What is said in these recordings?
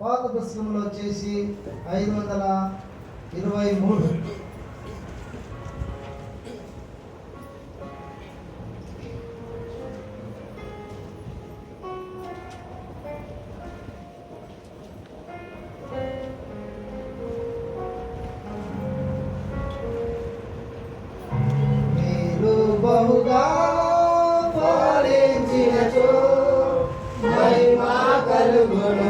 పాత పుస్తకంలో వచ్చేసి ఐదు వందల ఇరవై మూడు. బహుగా పాలించినచో మహిమా కలుగును.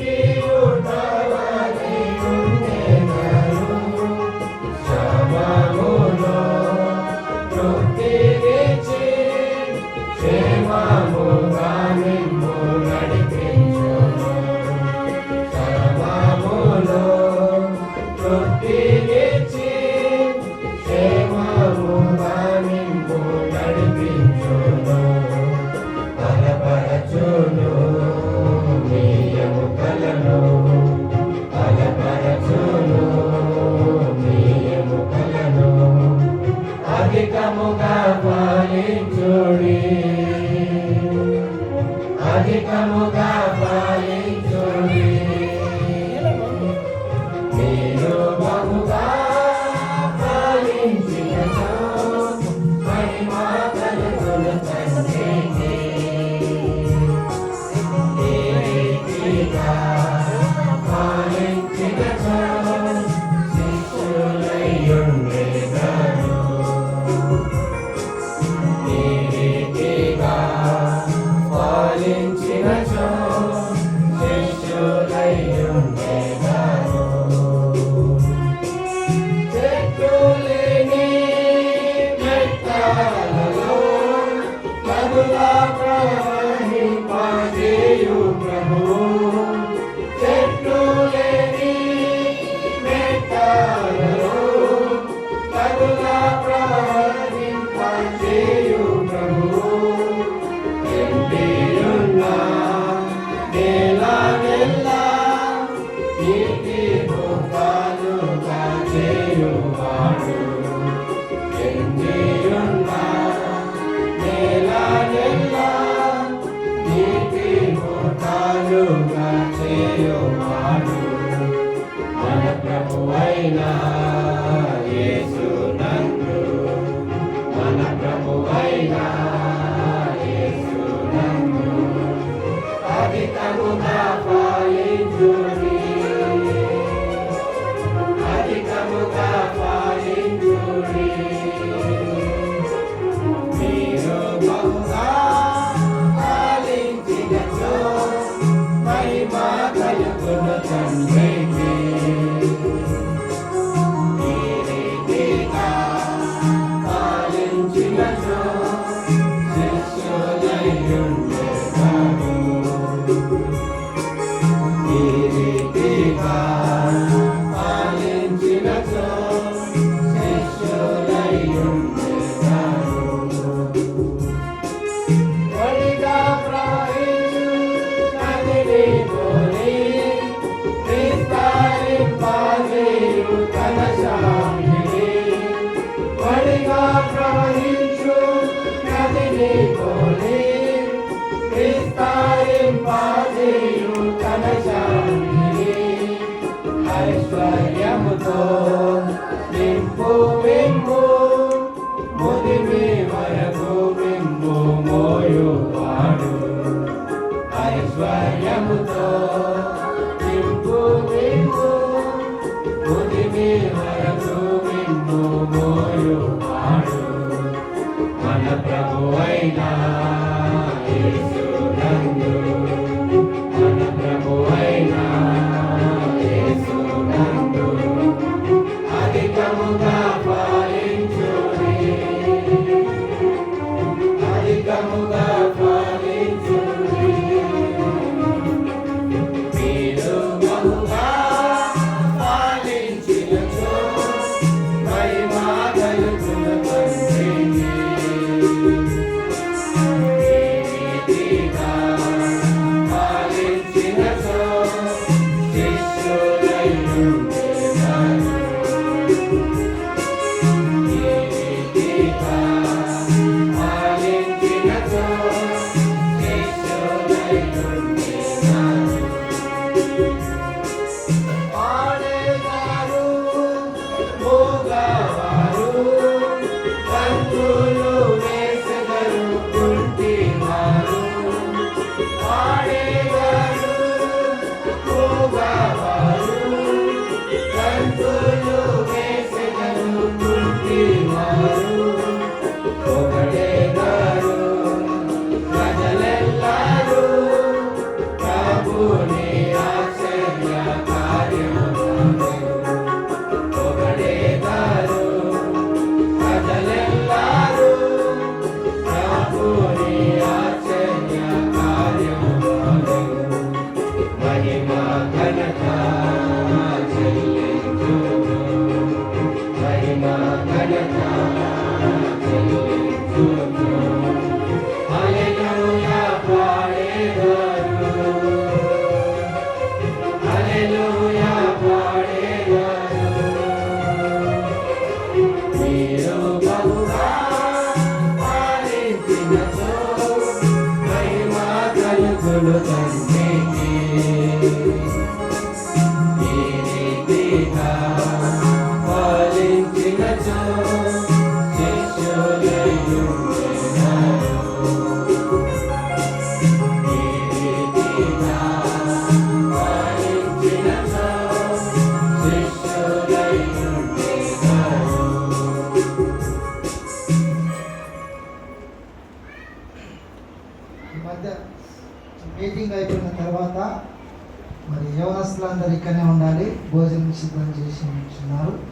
Keep అధికముగా పాలి ఐశ్వర్యముతో నింపు మిమ్ము ముదిమి వరకు మిమ్ము మోయువాడు. ఐశ్వర్యముతో యవనస్తులందరూ ఇక్కడనే ఉండాలి. భోజనం సిద్ధం చేసి ఉంచున్నారు.